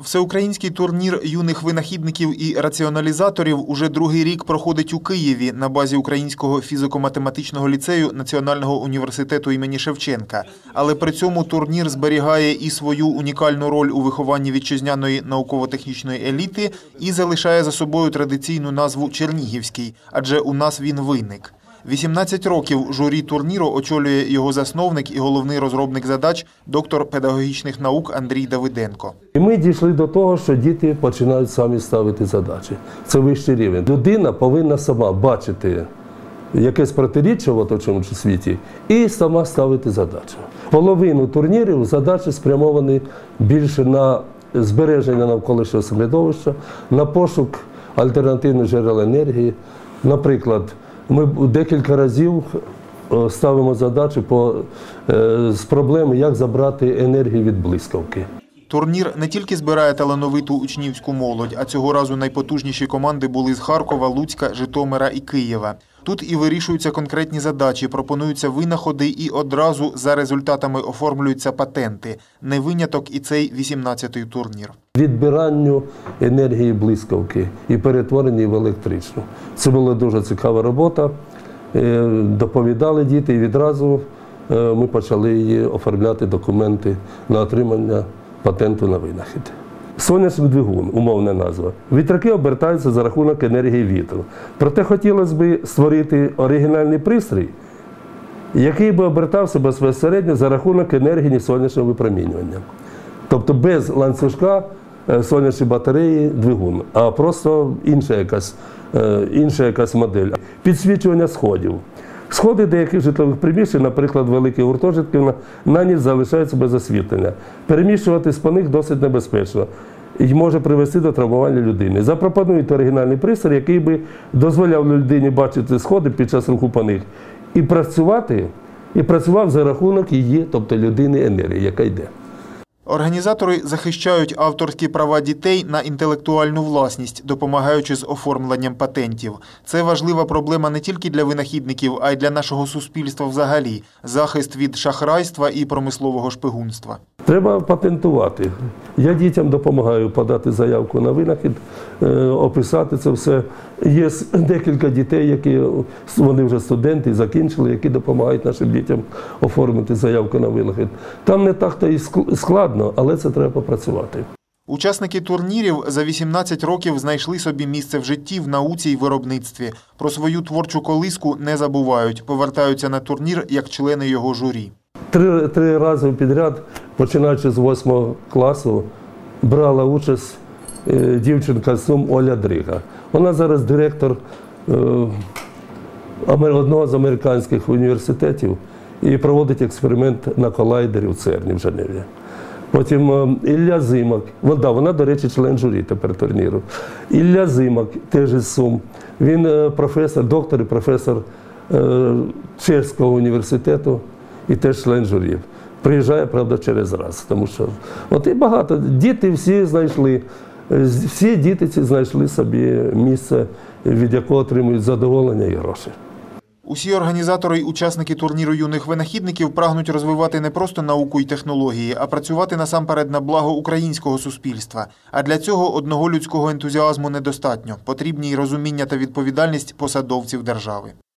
Всеукраїнський турнір юних винахідників і раціоналізаторів уже другий рік проходить у Києві на базі Українського фізико-математичного ліцею Національного університету імені Шевченка. Але при цьому турнір зберігає і свою унікальну роль у вихованні вітчизняної науково-технічної еліти і залишає за собою традиційну назву Чернігівський, адже у нас він виник. 18 років журі турніру очолює його засновник і головний розробник задач, доктор педагогічних наук Андрій Давиденко. І ми дійшли до того, що діти починають самі ставити задачі. Це вищий рівень. Людина повинна сама бачити якесь протиріччя в оточеному світі і сама ставити задачі. Половину турнірів задачі спрямовані більше на збереження навколишнього середовища, на пошук альтернативних джерел енергії. Наприклад, ми декілька разів е, ставимо задачі по, е, з проблеми, як забрати енергію від блискавки. Турнір не тільки збирає талановиту учнівську молодь, а цього разу найпотужніші команди були з Харкова, Луцька, Житомира і Києва. Тут і вирішуються конкретні задачі, пропонуються винаходи і одразу за результатами оформлюються патенти. Не виняток і цей 18-й турнір. відбиранню енергії блискавки і перетворенні в електричну. Це була дуже цікава робота. Е, Доповідали діти, і відразу е, ми почали оформляти документи на отримання патенту на винахід. Сонячний двигун, умовна назва. Вітряки обертаються за рахунок енергії вітру. Проте хотілося б створити оригінальний пристрій, який би обертався безпосередньо за рахунок енергії сонячного випромінювання. Тобто без ланцюжка е, сонячні батареї, двигун, а просто інша якась, е, інша якась модель. Підсвічування сходів. Сходи деяких житлових приміщень, наприклад, великих гуртожитків, на- на ніч залишаються без освітлення. Переміщуватись по них досить небезпечно і може привести до травмування людини. Запропонують оригінальний пристрій, який би дозволяв людині бачити сходи під час руху по них і працювати, і працював за рахунок її, тобто людини, енергії, яка йде. Організатори захищають авторські права дітей на інтелектуальну власність, допомагаючи з оформленням патентів. Це важлива проблема не тільки для винахідників, а й для нашого суспільства взагалі захист від шахрайства і промислового шпигунства. Треба патентувати. Я дітям допомагаю подати заявку на винахід, е, описати це все. Є декілька дітей, які вони вже студенти, закінчили, які допомагають нашим дітям оформити заявку на винахід. Там не так то і складно, але це треба попрацювати. Учасники турнірів за 18 років знайшли собі місце в житті, в науці і виробництві. Про свою творчу колиску не забувають, повертаються на турнір як члени його журі. Три, три рази підряд, починаючи з восьмого класу, брала участь е, дівчинка з Сум Оля Дрига. Вона зараз директор е, одного з американських університетів і проводить експеримент на колайдері в ЦЕРНі в Женеві. Потім е, Ілля Зимак, вона, вона, до речі, член журі тепер турніру. Ілля Зимак, теж із Сум. Він професор, доктор і професор Чеського університету і теж член журі. Приїжджає, правда, через раз. Тому що от і багато. Діти всі знайшли, е, всі діти ці знайшли собі місце, від якого отримують задоволення і гроші. Усі організатори й учасники турніру юних винахідників прагнуть розвивати не просто науку й технології, а працювати насамперед на благо українського суспільства. А для цього одного людського ентузіазму недостатньо. Потрібні й розуміння та відповідальність посадовців держави.